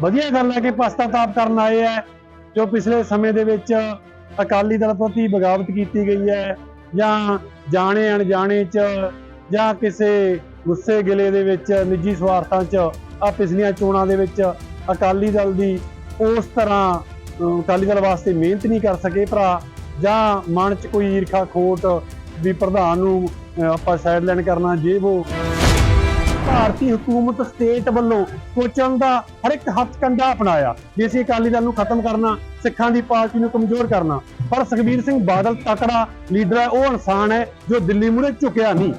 ਵਧੀਆ ਗੱਲ ਹੈ ਕਿ ਪਛਤਾਤਾਪ ਕਰਨ ਆਏ ਹੈ, ਜੋ ਪਿਛਲੇ ਸਮੇਂ ਦੇ ਵਿੱਚ ਅਕਾਲੀ ਦਲ ਪ੍ਰਤੀ ਬਗਾਵਤ ਕੀਤੀ ਗਈ ਹੈ, ਜਾਂ ਜਾਣੇ ਅਣਜਾਣੇ ਚ, ਜਾਂ ਕਿਸੇ ਗੁੱਸੇ ਗਿਲੇ ਦੇ ਵਿੱਚ, ਨਿੱਜੀ ਸਵਾਰਥਾਂ ਚ ਆ ਪਿਛਲੀਆਂ ਚੋਣਾਂ ਦੇ ਵਿੱਚ ਅਕਾਲੀ ਦਲ ਦੀ ਉਸ ਤਰ੍ਹਾਂ ਅਕਾਲੀ ਦਲ ਵਾਸਤੇ ਮਿਹਨਤ ਨਹੀਂ ਕਰ ਸਕੇ ਭਰਾ, ਜਾਂ ਮਨ ਚ ਕੋਈ ਈਰਖਾ ਖੋਟ ਵੀ ਪ੍ਰਧਾਨ ਨੂੰ ਆਪਾਂ ਸਾਈਡ ਲਾਈਨ ਕਰਨਾ ਜੇ ਉਹ ਭਾਰਤੀ ਹਕੂਮਤ ਸਟੇਟ ਵੱਲੋਂ ਕੋਚਣ ਦਾ ਹਰ ਇੱਕ ਹੱਥ ਕੰਡਾ ਅਪਣਾਇਆ। ਵੀ ਅਸੀਂ ਅਕਾਲੀ ਦਲ ਨੂੰ ਖਤਮ ਕਰਨਾ, ਸਿੱਖਾਂ ਦੀ ਪਾਰਟੀ ਨੂੰ ਕਮਜ਼ੋਰ ਕਰਨਾ। ਪਰ ਸੁਖਬੀਰ ਸਿੰਘ ਬਾਦਲ ਤਕੜਾ ਲੀਡਰ ਹੈ, ਉਹ ਇਨਸਾਨ ਹੈ, ਜੋ ਦਿੱਲੀ ਮੂਹਰੇ ਝੁਕਿਆ ਨਹੀਂ।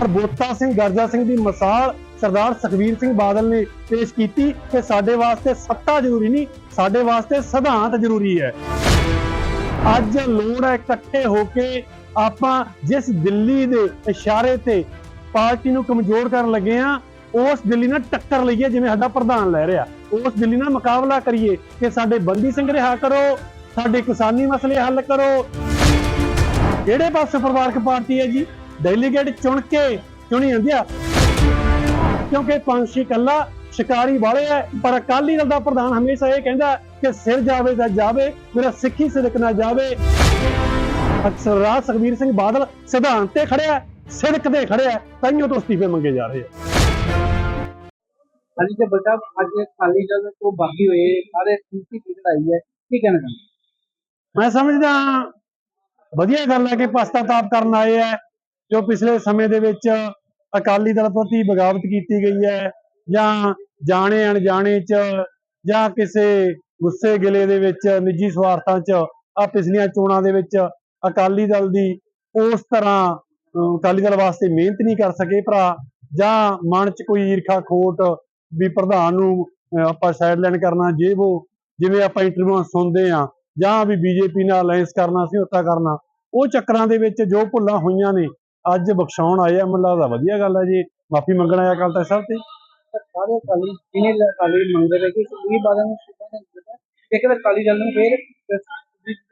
ਪਰ ਬੋਤਾ ਸਿੰਘ, ਗਰਜਾ ਸਿੰਘ ਦੀ ਮਿਸਾਲ ਸਰਦਾਰ ਸੁਖਬੀਰ ਸਿੰਘ ਬਾਦਲ ਨੇ ਪੇਸ਼ ਕੀਤੀ ਕਿ ਸਾਡੇ ਵਾਸਤੇ ਸੱਤਾ ਜ਼ਰੂਰੀ ਨਹੀਂ, ਸਾਡੇ ਵਾਸਤੇ ਸਿਧਾਂਤ ਜ਼ਰੂਰੀ ਹੈ। ਅੱਜ ਲੋੜ ਹੈ ਇਕੱਠੇ ਹੋ ਕੇ ਆਪਾਂ ਜਿਸ ਦਿੱਲੀ ਦੇ ਇਸ਼ਾਰੇ ਤੇ ਪਾਰਟੀ ਨੂੰ ਕਮਜ਼ੋਰ ਕਰਨ ਲੱਗੇ ਆ, ਉਸ ਦਿੱਲੀ ਨਾਲ ਟੱਕਰ ਲਈਏ ਜਿਵੇਂ ਸਾਡਾ ਪ੍ਰਧਾਨ ਲੈ ਰਿਹਾ। ਉਸ ਦਿੱਲੀ ਨਾਲ ਮੁਕਾਬਲਾ ਕਰੀਏ ਕਿ ਸਾਡੇ ਬੰਦੀ ਸਿੰਘ ਰਿਹਾ ਕਰੋ, ਸਾਡੇ ਕਿਸਾਨੀ ਮਸਲੇ ਹੱਲ ਕਰੋ। ਕਿਹੜੇ ਪਾਸੇ ਪਰਿਵਾਰਕ ਪਾਰਟੀ ਹੈ ਜੀ? ਡੈਲੀਗੇਟ ਚੁਣ ਕੇ ਚੁਣੀ ਜਾਂਦੀ ਆ। ਕਿਉਂਕਿ ਪੰਛੀ ਕੱਲਾ ਸ਼ਿਕਾਰੀ ਵਾਲੇ ਹੈ ਪਰ ਅਕਾਲੀ ਦਲ ਦਾ ਪ੍ਰਧਾਨ ਹਮੇਸ਼ਾ ਇਹ ਕਹਿੰਦਾ ਕਿ ਸਿਰ ਜਾਵੇ ਤਾਂ ਜਾਵੇ, ਮੇਰਾ ਸਿੱਖੀ ਸਿਰਕ ਨਾ ਜਾਵੇ। ਅਕਸਰ ਰਾਜ ਸੁਖਬੀਰ ਸਿੰਘ ਬਾਦਲ ਸਿਧਾਂਤ ਤੇ ਖੜਿਆ। ਤੇ ਖੜਿਆ ਹੈ, ਤਾਈਓ ਤੋਂ ਅਸਤੀਫੇ ਮੰਗੇ ਜਾ ਰਹੇ ਆ। ਹਾਂਜੀ ਤੇ ਬਤਾ ਅੱਜ ਅਕਾਲੀ ਦਲ ਤੋਂ ਬਾਗੀ ਹੋਏ ਸਾਰੇ ਸੂਚੀ ਲੜਾਈ ਹੈ ਕੀ ਕਹਿਣਾ ਚਾਹੁੰਦੇ? ਮੈਂ ਸਮਝਦਾ ਵਧੀਆ ਗੱਲ ਹੈ ਕਿ ਪਛਤਾਤਾਪ ਕਰਨ ਆਏ ਹੈ ਜੋ ਪਿਛਲੇ ਸਮੇਂ ਦੇ ਵਿੱਚ ਅਕਾਲੀ ਦਲ ਪ੍ਰਤੀ ਬਗਾਵਤ ਕੀਤੀ ਗਈ ਹੈ ਜਾਂ ਜਾਣੇ ਅਣਜਾਣੇ ਚ ਜਾਂ ਕਿਸੇ ਗੁੱਸੇ ਗਿਲੇ ਦੇ ਵਿੱਚ ਨਿੱਜੀ ਸਵਾਰਥਾਂ ਚ ਆ ਪਿਛਲੀਆਂ ਚੋਣਾਂ ਦੇ ਵਿੱਚ ਅਕਾਲੀ ਦਲ ਦੀ ਉਸ ਤਰ੍ਹਾਂ ਅਕਾਲੀ ਦਲ ਵਾਸਤੇ ਮਿਹਨਤ ਨਹੀਂ ਕਰ ਸਕੇ ਭਰਾ, ਜਾਂ ਮਨ ਚ ਕੋਈ ਈਰਖਾ, ਖੋਟ ਵੀ ਪ੍ਰਧਾਨ ਨੂੰ ਆਪਾਂ ਸਾਈਡ ਲਾਈਨ ਕਰਨਾ ਜੇ ਉਹ, ਜਿਵੇਂ ਆਪਾਂ ਇੰਟਰਵਿਊ ਸੁਣਦੇ ਆ ਜਾਂ ਵੀ ਬੀਜੇਪੀ ਨਾਲ ਅਲਾਈਅੰਸ ਕਰਨਾ ਸੀ ਉੱਤਾ ਕਰਨਾ। ਉਹ ਚੱਕਰਾਂ ਦੇ ਵਿੱਚ ਜੋ ਭੁੱਲਾਂ ਹੋਈਆਂ ਨੇ, ਅੱਜ ਬਖਸ਼ਾਉਣ ਆਏ ਆ, ਮੈਨੂੰ ਲੱਗਦਾ ਵਧੀਆ ਗੱਲ ਹੈ ਜੀ। ਮਾਫੀ ਮੰਗਣ ਆਇਆ ਕੱਲ ਤੱਕ ਸਭ ਤੇ। ਸਾਰੇ ਅਕਾਲੀ ਜਿਹਨੇ ਅਕਾਲੀ ਮੰਗਦੇ ਰਹੇ ਕਿ ਸੁਖਬੀਰ ਬਾਦਲ ਨੂੰ ਸਿੱਧਾ ਨਹੀਂ ਇੱਕ ਵਾਰ ਅਕਾਲੀ ਦਲ ਨੂੰ ਫੇਰ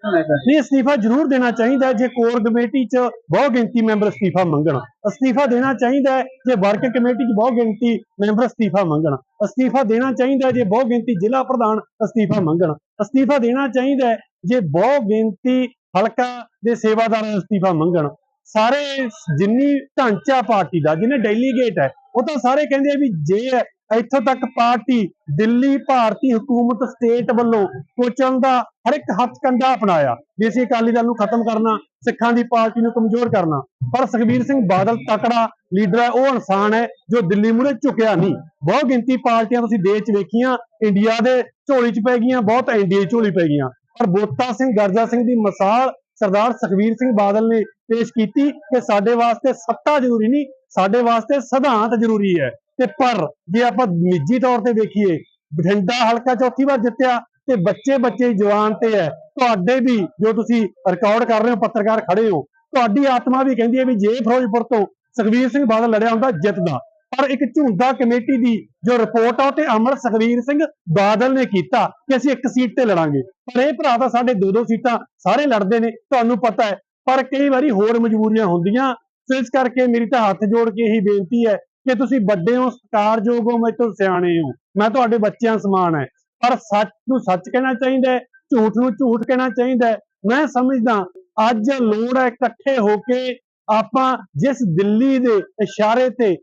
ਨਹੀਂ ਅਸਤੀਫਾ ਜ਼ਰੂਰ ਦੇਣਾ ਚਾਹੀਦਾ ਜੇ ਕੋਰ ਕਮੇਟੀ 'ਚ ਬਹੁ ਗਿਣਤੀ ਮੈਂਬਰ ਅਸਤੀਫਾ ਮੰਗਣ। ਅਸਤੀਫਾ ਦੇਣਾ ਚਾਹੀਦਾ ਜੇ ਵਰਕ ਕਮੇਟੀ 'ਚ ਬਹੁ ਗਿਣਤੀ ਮੈਂਬਰ ਅਸਤੀਫਾ ਮੰਗਣ। ਅਸਤੀਫਾ ਦੇਣਾ ਚਾਹੀਦਾ ਜੇ ਬਹੁ ਗਿਣਤੀ ਜ਼ਿਲ੍ਹਾ ਪ੍ਰਧਾਨ ਅਸਤੀਫਾ ਮੰਗਣ। ਅਸਤੀਫਾ ਦੇਣਾ ਚਾਹੀਦਾ ਜੇ ਬਹੁ ਗਿਣਤੀ ਹਲਕਾ ਦੇ ਸੇਵਾਦਾਰ ਅਸਤੀਫਾ ਮੰਗਣ। ਸਾਰੇ ਜਿੰਨੀ ਢਾਂਚਾ ਪਾਰਟੀ ਦਾ ਜਿਹਨੇ ਡੈਲੀਗੇਟ ਹੈ, ਉਹ ਤਾਂ ਸਾਰੇ ਕਹਿੰਦੇ ਆ ਵੀ ਜੇ ਇੱਥੋਂ ਤੱਕ ਪਾਰਟੀ ਦਿੱਲੀ ਭਾਰਤੀ ਹਕੂਮਤ ਸਟੇਟ ਵੱਲੋਂ ਕੋਚਣ ਦਾ ਹਰ ਇੱਕ ਹੱਥ ਕੰਡਾ ਅਪਣਾਇਆ। ਵੀ ਅਸੀਂ ਅਕਾਲੀ ਦਲ ਨੂੰ ਖਤਮ ਕਰਨਾ, ਸਿੱਖਾਂ ਦੀ ਪਾਰਟੀ ਨੂੰ ਕਮਜ਼ੋਰ ਕਰਨਾ। ਪਰ ਸੁਖਬੀਰ ਸਿੰਘ ਬਾਦਲ ਤਕੜਾ ਲੀਡਰ ਹੈ, ਉਹ ਇਨਸਾਨ ਹੈ ਜੋ ਦਿੱਲੀ ਮੂਹਰੇ ਝੁਕਿਆ ਨਹੀਂ। ਬਹੁਤ ਗਿਣਤੀ ਪਾਰਟੀਆਂ ਤੁਸੀਂ ਦੇਸ਼ 'ਚ ਵੇਖੀਆਂ, ਇੰਡੀਆ ਦੇ ਝੋਲੀ 'ਚ ਪੈ ਗਈਆਂ, ਬਹੁਤ ਇੰਡੀਆ ਝੋਲੀ ਪੈ ਗਈਆਂ। ਪਰ ਬੋਤਾ ਸਿੰਘ, ਗਰਜਾ ਸਿੰਘ ਦੀ ਮਿਸਾਲ ਸਰਦਾਰ ਸੁਖਬੀਰ ਸਿੰਘ ਬਾਦਲ ਨੇ ਪੇਸ਼ ਕੀਤੀ ਕਿ ਸਾਡੇ ਵਾਸਤੇ ਸੱਤਾ ਜ਼ਰੂਰੀ ਨਹੀਂ, ਸਾਡੇ ਵਾਸਤੇ ਸਿਧਾਂਤ ਜ਼ਰੂਰੀ ਹੈ। ਤੇ ਪਰ ਜੇ ਆਪਾਂ ਨਿੱਜੀ ਤੌਰ ਤੇ ਦੇਖੀਏ ਬਠਿੰਡਾ ਹਲਕਾ ਚੌਥੀ ਵਾਰ ਜਿੱਤਿਆ ਤੇ ਬੱਚੇ ਬੱਚੇ ਜਵਾਨ ਤੇ ਹੈ, ਤੁਹਾਡੇ ਵੀ ਜੋ ਤੁਸੀਂ ਰਿਕਾਰਡ ਕਰ ਰਹੇ ਹੋ, ਪੱਤਰਕਾਰ ਖੜੇ ਹੋ, ਤੁਹਾਡੀ ਆਤਮਾ ਵੀ ਕਹਿੰਦੀ ਹੈ ਵੀ ਜੇ ਫਿਰੋਜ਼ਪੁਰ ਤੋਂ ਸੁਖਬੀਰ ਸਿੰਘ ਬਾਦਲ ਲੜਿਆ ਹੁੰਦਾ, ਜਿੱਤਦਾ। ਪਰ ਇੱਕ ਝੁੰਦਾ ਕਮੇਟੀ ਦੀ ਜੋ ਰਿਪੋਰਟ ਆ ਉਹ ਤੇ ਅਮਰ ਸੁਖਬੀਰ ਸਿੰਘ ਬਾਦਲ ਨੇ ਕੀਤਾ ਕਿ ਅਸੀਂ ਇੱਕ ਸੀਟ ਤੇ ਲੜਾਂਗੇ। ਪਰ ਇਹ ਭਰਾ ਤਾਂ ਸਾਡੇ ਦੋ ਦੋ ਸੀਟਾਂ ਸਾਰੇ ਲੜਦੇ ਨੇ, ਤੁਹਾਨੂੰ ਪਤਾ ਹੈ। ਪਰ ਕਈ ਵਾਰੀ ਹੋਰ ਮਜਬੂਰੀਆਂ ਹੁੰਦੀਆਂ ਇਸ ਕਰਕੇ ਮੇਰੀ ਤਾਂ ਹੱਥ ਜੋੜ ਕੇ ਇਹੀ ਬੇਨਤੀ ਹੈ ਕਿ ਤੁਸੀਂ ਵੱਡੇ ਹੋ ਸਤਿਕਾਰਯੋਗ ਹੋ ਮੈਥੋਂ ਸਿਆਣੇ ਹੋ। ਮੈਂ ਤੁਹਾਡੇ ਬੱਚਿਆਂ ਸਮਾਨ ਹੈ। ਪਰ ਸੱਚ ਨੂੰ ਸੱਚ ਕਹਿਣਾ ਚਾਹੀਦਾ ਹੈ, ਝੂਠ ਨੂੰ ਝੂਠ ਕਹਿਣਾ ਚਾਹੀਦਾ ਹੈ। ਮੈਂ ਸਮਝਦਾ, ਅੱਜ ਲੋੜ ਹੈ ਇਕੱਠੇ ਹੋ ਕੇ ਆਪਾਂ ਜਿਸ ਦਿੱਲੀ ਦੇ ਇਸ਼ਾਰੇ ਤੇ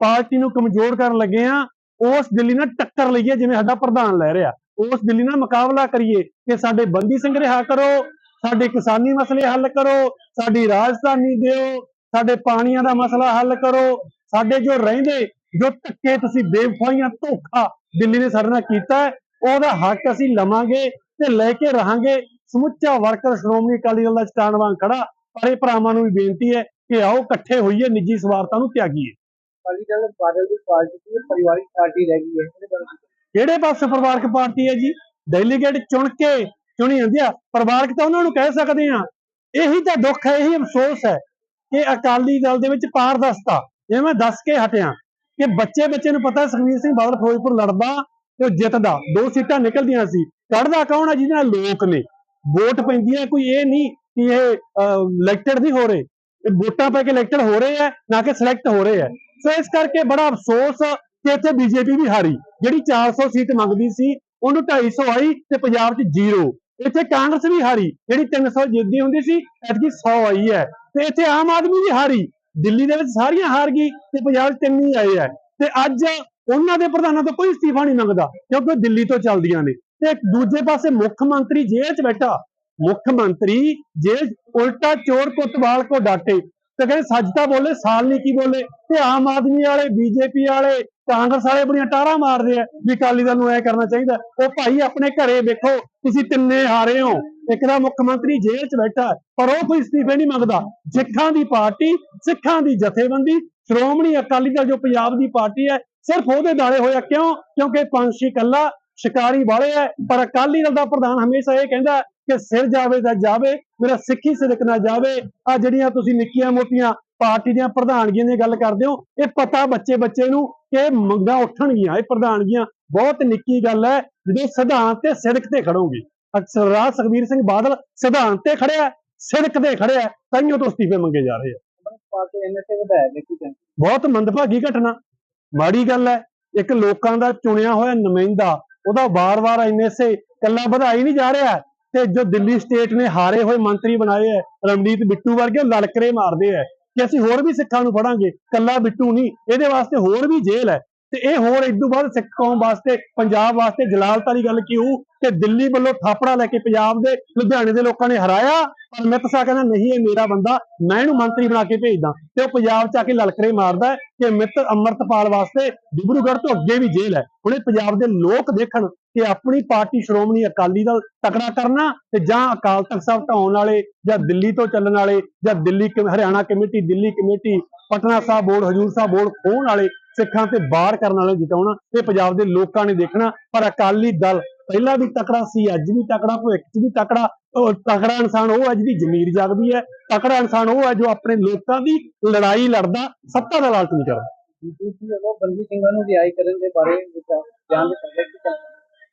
ਪਾਰਟੀ ਨੂੰ ਕਮਜ਼ੋਰ ਕਰਨ ਲੱਗੇ ਆ ਉਸ ਦਿੱਲੀ ਨਾਲ ਟੱਕਰ ਲਈਏ, ਜਿਵੇਂ ਸਾਡਾ ਪ੍ਰਧਾਨ ਲੈ ਰਿਹਾ। ਉਸ ਦਿੱਲੀ ਨਾਲ ਮੁਕਾਬਲਾ ਕਰੀਏ ਕਿ ਸਾਡੇ ਬੰਦੀ ਸਿੰਘ ਰਿਹਾ ਕਰੋ, ਸਾਡੇ ਕਿਸਾਨੀ ਮਸਲੇ ਹੱਲ ਕਰੋ, ਸਾਡੀ ਰਾਜਧਾਨੀ ਦਿਓ ਸਾਡੇ ਪਾਣੀਆਂ ਦਾ ਮਸਲਾ ਹੱਲ ਕਰੋ। ਸਾਡੇ ਜੋ ਰਹਿੰਦੇ ਜੋ ਧੱਕੇ ਤੁਸੀਂ ਬੇਵਫਾਈਆਂ ਧੋਖਾ ਦਿੱਲੀ ਨੇ ਸਾਡੇ ਨਾਲ ਕੀਤਾ ਉਹਦਾ ਹੱਕ ਅਸੀਂ ਲਵਾਂਗੇ ਤੇ ਲੈ ਕੇ ਰਹਾਂਗੇ। ਸਮੁੱਚਾ ਵਰਕਰ ਸ਼੍ਰੋਮਣੀ ਅਕਾਲੀ ਦਲ ਦਾ ਸਟੈਂਡ ਵਾਂਗ ਖੜਾ ਪਰ ਇਹ ਭਰਾਵਾਂ ਨੂੰ ਵੀ ਬੇਨਤੀ ਹੈ ਕਿ ਆਓ ਇਕੱਠੇ ਹੋਈਏ ਨਿੱਜੀ ਸਵਾਰਥਾਂ ਨੂੰ ਤਿਆਗੀਏ। ਅਕਾਲੀ ਦਲ ਬਾਦਲ ਦੀ ਪਾਰਟੀ ਸੀ ਪਰਿਵਾਰਿਕ ਪਾਰਟੀ ਰਹਿ ਗਈ ਹੈ? ਕਿਹੜੇ ਪਾਸੇ ਪਰਿਵਾਰਕ ਪਾਰਟੀ ਹੈ ਜੀ? ਡੈਲੀਗੇਟ ਚੁਣ ਕੇ ਚੁਣੀ ਜਾਂਦੀ ਆ। ਪਰਿਵਾਰਕ ਤਾਂ ਉਹਨਾਂ ਨੂੰ ਕਹਿ ਸਕਦੇ ਆ ਇਹੀ ਤਾਂ ਦੁੱਖ ਹੈ ਇਹੀ ਅਫਸੋਸ ਹੈ। ਕਿ ਅਕਾਲੀ ਦਲ ਦੇ ਵਿੱਚ ਪਾਰਦਰਸ਼ਤਾ, ਇਹ ਮੈਂ ਦੱਸ ਕੇ ਹਟਿਆ ਕਿ ਬੱਚੇ ਬੱਚੇ ਨੂੰ ਪਤਾ ਹੈ ਸੁਖਬੀਰ ਸਿੰਘ ਬਾਦਲ ਫਿਰੋਜ਼ਪੁਰ ਲੜਦਾ ਤੇ ਉਹ ਜਿੱਤਦਾ, ਦੋ ਸੀਟਾਂ ਨਿਕਲਦੀਆਂ ਸੀ। ਕੱਢਦਾ ਕੌਣ ਹੈ ਜਿਹਦੇ ਨਾਲ ਲੋਕ ਨੇ? ਵੋਟ ਪੈਂਦੀਆਂ ਕੋਈ ਇਹ ਨਹੀਂ ਕਿ ਇਹ ਇਲੈਕਟਡ ਨਹੀਂ ਹੋ ਰਹੇ। ਇਹ ਵੋਟਾਂ ਪੈ ਕੇ ਇਲੈਕਟਡ ਹੋ ਰਹੇ ਆ, ਨਾ ਕਿ ਸਿਲੈਕਟ ਹੋ ਰਹੇ ਆ। ਸੋ ਇਸ ਕਰਕੇ ਬੜਾ ਅਫਸੋਸ ਕਿ ਇੱਥੇ ਬੀਜੇਪੀ ਵੀ ਹਾਰੀ। ਜਿਹੜੀ 400 ਸੀਟ ਮੰਗਦੀ ਸੀ, ਉਹਨੂੰ 250 ਆਈ ਤੇ ਪੰਜਾਬ 'ਚ ਜ਼ੀਰੋ। ਇੱਥੇ ਕਾਂਗਰਸ ਵੀ ਹਾਰੀ, ਜਿਹੜੀ 300 ਜਿੱਤਦੀ ਹੁੰਦੀ ਸੀ, ਐਤਕੀ 100 ਆਈ ਹੈ। ਤੇ ਇੱਥੇ ਆਮ ਆਦਮੀ ਵੀ ਹਾਰੀ। ਦਿੱਲੀ ਦੇ ਵਿੱਚ ਸਾਰੀਆਂ ਹਾਰ ਗਈ ਤੇ ਪੰਜਾਬ 'ਚ ਤਿੰਨ ਹੀ ਆਏ ਹੈ ਤੇ ਅੱਜ ਉਹਨਾਂ ਦੇ ਪ੍ਰਧਾਨਾਂ ਤੋਂ ਕੋਈ ਅਸਤੀਫਾ ਨਹੀਂ ਮੰਗਦਾ, ਕਿਉਂਕਿ ਉਹ ਦਿੱਲੀ ਤੋਂ ਚੱਲਦੀਆਂ ਨੇ। ਤੇ ਦੂਜੇ ਪਾਸੇ ਮੁੱਖ ਮੰਤਰੀ ਜੇਲ੍ਹ 'ਚ ਬੈਠਾ। ਮੁੱਖ ਮੰਤਰੀ ਜੇਲ੍ਹ ਉਲਟਾ ਚੋਰ ਕੋਤਵਾਲ ਕੋ ਡਾਟੇ। ਤੇ ਕਹਿੰਦੇ ਸੱਚ ਤਾਂ ਬੋਲੇ, ਸਾਲ ਨਹੀਂ ਕੀ ਬੋਲੇ। ਤੇ ਆਮ ਆਦਮੀ ਵਾਲੇ, ਬੀਜੇਪੀ ਵਾਲੇ, ਕਾਂਗਰਸ ਵਾਲੇ ਬੜੀਆਂ ਟਾਰਾਂ ਮਾਰਦੇ ਆ ਵੀ ਅਕਾਲੀ ਦਲ ਨੂੰ ਐ ਕਰਨਾ ਚਾਹੀਦਾ। ਉਹ ਭਾਈ ਆਪਣੇ ਘਰੇ ਵੇਖੋ ਤੁਸੀਂ ਤਿੰਨੇ ਹਾਰੇ ਹੋ। ਇੱਕ ਦਾ ਮੁੱਖ ਮੰਤਰੀ ਜੇਲ੍ਹ 'ਚ ਬੈਠਾ ਪਰ ਉਹ ਕੋਈ ਅਸਤੀਫੇ ਨਹੀਂ ਮੰਗਦਾ। ਸਿੱਖਾਂ ਦੀ ਪਾਰਟੀ, ਸਿੱਖਾਂ ਦੀ ਜਥੇਬੰਦੀ, ਸ਼੍ਰੋਮਣੀ ਅਕਾਲੀ ਦਲ ਜੋ ਪੰਜਾਬ ਦੀ ਪਾਰਟੀ ਹੈ, ਸਿਰਫ ਉਹਦੇ ਦਾਲੇ ਹੋਇਆ ਕਿਉਂ? ਕਿਉਂਕਿ ਪੰਛੀ ਕੱਲਾ ਸ਼ਿਕਾਰੀ ਵਾਲੇ ਹੈ, ਪਰ ਅਕਾਲੀ ਦਲ ਦਾ ਪ੍ਰਧਾਨ ਹਮੇਸ਼ਾ ਇਹ ਕਹਿੰਦਾ ਕਿ ਸਿਰ ਜਾਵੇ ਤਾਂ ਜਾਵੇ ਮੇਰਾ ਸਿੱਖੀ ਸਿਦਕ ਨਾ ਜਾਵੇ। ਆ ਜਿਹੜੀਆਂ ਤੁਸੀਂ ਨਿੱਕੀਆਂ ਮੋਟੀਆਂ ਪਾਰਟੀ ਦੀਆਂ ਪ੍ਰਧਾਨਗੀਆਂ ਦੀ ਗੱਲ ਕਰਦੇ ਹੋ ਇਹ ਪਤਾ ਬੱਚੇ ਬੱਚੇ ਨੂੰ ਕਿ ਮੰਗਾਂ ਉੱਠਣਗੀਆਂ ਇਹ ਪ੍ਰਧਾਨਗੀਆਂ। ਬਹੁਤ ਨਿੱਕੀ ਗੱਲ ਹੈ ਜਦੋਂ ਸਿਧਾਂਤ ਤੇ ਸਿਦਕ ਤੇ ਖੜੋਗੇ। ਅਕਸਰ ਰਾਜ ਸੁਖਬੀਰ ਸਿੰਘ ਬਾਦਲ ਸਿਧਾਂਤ ਤੇ ਖੜਿਆ ਸਿਦਕ ਤੇ ਖੜਿਆ ਹੈ, ਤਾਂਹੀਓ ਤੋਂ ਅਸਤੀਫੇ ਮੰਗੇ ਜਾ ਰਹੇ ਆ। ਪਾਰਟੀ ਐਨਐਸਏ ਵਧਾਇਆ ਗਿਆ ਕੀ ਕਹਿੰਦੇ? ਬਹੁਤ ਮੰਦਭਾਗੀ ਘਟਨਾ। ਮਾੜੀ ਗੱਲ ਹੈ ਇੱਕ ਲੋਕਾਂ ਦਾ ਚੁਣਿਆ ਹੋਇਆ ਨੁਮਾਇੰਦਾ ਉਹਦਾ ਵਾਰ-ਵਾਰ ਐਨਐਸਏ ਕੱਲਾ ਵਧਾਈ ਨਹੀਂ ਜਾ ਰਿਹਾ। ਤੇ ਜੋ ਦਿੱਲੀ ਸਟੇਟ ਨੇ ਹਾਰੇ ਹੋਏ ਮੰਤਰੀ ਬਣਾਏ ਐ ਰਮਨੀਤ ਬਿੱਟੂ ਵਰਗੇ ਉਹ ਲਲਕਰੇ ਮਾਰਦੇ ਐ ਕਿ ਅਸੀਂ ਹੋਰ ਵੀ ਸਿੱਖਾਂ ਨੂੰ ਫੜਾਂਗੇ, ਕੱਲਾ ਬਿੱਟੂ ਨਹੀਂ, ਇਹਦੇ ਵਾਸਤੇ ਹੋਰ ਵੀ ਜੇਲ੍ਹ ਹੈ। ਤੇ ਇਹ ਹੋਰ ਇਦੋਂ ਬਾਅਦ ਸਿੱਖ ਕੌਮ ਵਾਸਤੇ, ਪੰਜਾਬ ਵਾਸਤੇ ਜਲਾਲਤ ਵਾਲੀ ਗੱਲ ਕਿਉਂ ਕਿ ਦਿੱਲੀ ਵੱਲੋਂ ਥਾਪੜਾ ਲੈ ਕੇ ਪੰਜਾਬ ਦੇ ਲੁਧਿਆਣੇ ਦੇ ਲੋਕਾਂ ਨੇ ਹਰਾਇਆ। ਪਰ ਅਮਿਤ ਸ਼ਾਹ ਕਹਿੰਦਾ, ਨਹੀਂ, ਇਹ ਮੇਰਾ ਬੰਦਾ, ਮੈਂ ਇਹਨੂੰ ਮੰਤਰੀ ਬਣਾ ਕੇ ਭੇਜਦਾ। ਤੇ ਉਹ ਪੰਜਾਬ 'ਚ ਆ ਕੇ ਲਲਕਰੇ ਮਾਰਦਾ ਕਿ ਅਮਿਤ ਅੰਮ੍ਰਿਤਪਾਲ ਵਾਸਤੇ ਡਿਬਰੂਗੜ੍ਹ ਤੋਂ ਅੱਗੇ ਵੀ ਜੇਲ੍ਹ ਹੈ। ਹੁਣ ਇਹ ਪੰਜਾਬ ਦੇ ਲੋਕ ਦੇਖਣ ਕਿ ਆਪਣੀ ਪਾਰਟੀ ਸ਼੍ਰੋਮਣੀ ਅਕਾਲੀ ਦਲ ਤਕੜਾ ਕਰਨਾ ਤੇ ਜਾਂ ਅਕਾਲ ਤਖਤ ਸਾਹਿਬ ਢਾਉਣ ਵਾਲੇ ਜਾਂ ਦਿੱਲੀ ਤੋਂ ਚੱਲਣ ਵਾਲੇ ਜਾਂ Delhi committee- Haryana committee, Delhi committee, Patna Sahib board, Hazur Sahib board ਖੋਣ ਵਾਲੇ ਸਿੱਖਾਂ ਤੇ ਬਾਹਰ ਕਰਨ ਵਾਲੇ ਜਿਤਾਉਣਾ, ਇਹ ਪੰਜਾਬ ਦੇ ਲੋਕਾਂ ਨੇ ਦੇਖਣਾ। ਪਰ ਅਕਾਲੀ ਦਲ ਪਹਿਲਾਂ ਵੀ ਤਕੜਾ ਸੀ, ਅੱਜ ਵੀ ਤਕੜਾ, ਭਵਿੱਖ 'ਚ ਵੀ ਤਕੜਾ। ਉਹ ਤਕੜਾ ਇਨਸਾਨ ਉਹ ਹੈ ਜਿਹਦੀ ਜ਼ਮੀਰ ਜਾਗਦੀ ਹੈ। ਤਕੜਾ ਇਨਸਾਨ ਉਹ ਹੈ ਜੋ ਆਪਣੇ ਲੋਕਾਂ ਦੀ ਲੜਾਈ ਲੜਦਾ, ਸੱਤਾ ਦਾ ਲਾਲਚ ਨਹੀਂ ਕਰਦਾ। ਬੀਜੇਪੀ ਵੱਲੋਂ ਬੰਦੀ ਸਿੰਘਾਂ ਨੂੰ ਰਿਹਾਈ ਕਰਨ ਦੇ ਬਾਰੇ ਬਿਆਨ ਦਿੱਤਾ ਗਿਆ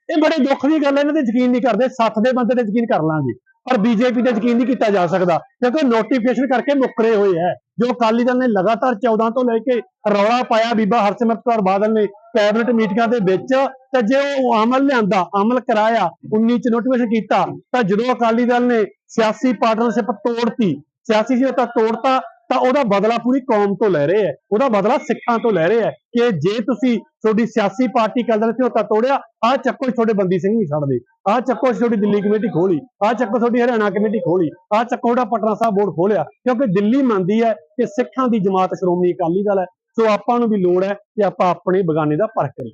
ਇਹ ਬੜੇ ਦੁੱਖ ਦੀ ਗੱਲ ਹੈ, ਇਹਨਾਂ ਤੇ ਯਕੀਨ ਨਹੀਂ ਕਰਦੇ, ਸੱਤ ਦੇ ਬੰਦੇ ਤੇ ਯਕੀਨ ਕਰ ਲਾਂਗੇ। ਪਰ ਬੀਜੇਪੀ ਤੇ ਯਕੀਨ ਨਹੀਂ ਕੀਤਾ ਜਾ ਸਕਦਾ, ਕਿਉਂਕਿ ਨੋਟੀਫਿਕੇਸ਼ਨ ਕਰਕੇ ਮੁੱਕਰੇ ਹੋਏ ਹੈ। ਜੋ ਅਕਾਲੀ ਦਲ ਨੇ ਲਗਾਤਾਰ 14 ਤੋਂ ਲੈ ਕੇ ਰੌਲਾ ਪਾਇਆ ਬੀਬਾ ਹਰਸਿਮਰਤ ਕੌਰ ਬਾਦਲ ਨੇ ਕੈਬਨਿਟ ਮੀਟਿੰਗਾਂ ਦੇ ਵਿੱਚ, ਤੇ ਜੇ ਉਹ ਅਮਲ ਲਿਆਂਦਾ, ਅਮਲ ਕਰਾਇਆ 19 ਚ ਨੋਟੀਫਿਕੇਸ਼ਨ ਕੀਤਾ, ਤਾਂ ਜਦੋਂ ਅਕਾਲੀ ਦਲ ਨੇ ਸਿਆਸੀ ਪਾਰਟਨਰਸ਼ਿਪ ਤੋੜਤੀ, ਸਿਆਸੀ ਜੀ ਤਾਂ ਤੋੜਤਾ ਤਾਂ ਉਹਦਾ ਬਦਲਾ ਪੂਰੀ ਕੌਮ ਤੋਂ ਲੈ ਰਹੇ ਹੈ। ਉਹਦਾ ਬਦਲਾ ਸਿੱਖਾਂ ਤੋਂ ਲੈ ਰਹੇ ਹੈ ਕਿ ਜੇ ਤੁਸੀਂ ਤੁਹਾਡੀ ਸਿਆਸੀ ਪਾਰਟੀ ਕਲਰ ਤੇ ਤੋੜਿਆ, ਆਹ ਚੱਕੋ ਤੁਹਾਡੇ ਬੰਦੀ ਸਿੰਘ ਨਹੀਂ ਛੱਡਦੇ। ਆਹ ਚੱਕੋ ਤੁਹਾਡੀ ਦਿੱਲੀ ਕਮੇਟੀ ਖੋਲੀ। ਆਹ ਚੱਕੋ ਤੁਹਾਡੀ ਹਰਿਆਣਾ ਕਮੇਟੀ ਖੋਲੀ। ਆਹ ਚੱਕੋ ਤੁਹਾਡਾ ਪਟਨਾ ਸਾਹਿਬ ਬੋਰਡ ਖੋਲਿਆ। ਕਿਉਂਕਿ ਦਿੱਲੀ ਮੰਨਦੀ ਹੈ ਕਿ ਸਿੱਖਾਂ ਦੀ ਜਮਾਤ ਸ਼੍ਰੋਮਣੀ ਅਕਾਲੀ ਦਲ ਹੈ। ਸੋ ਆਪਾਂ ਨੂੰ ਵੀ ਲੋੜ ਹੈ ਕਿ ਆਪਾਂ ਆਪਣੇ ਬਗਾਨੇ ਦਾ ਪਰਖ ਕਰੀਏ।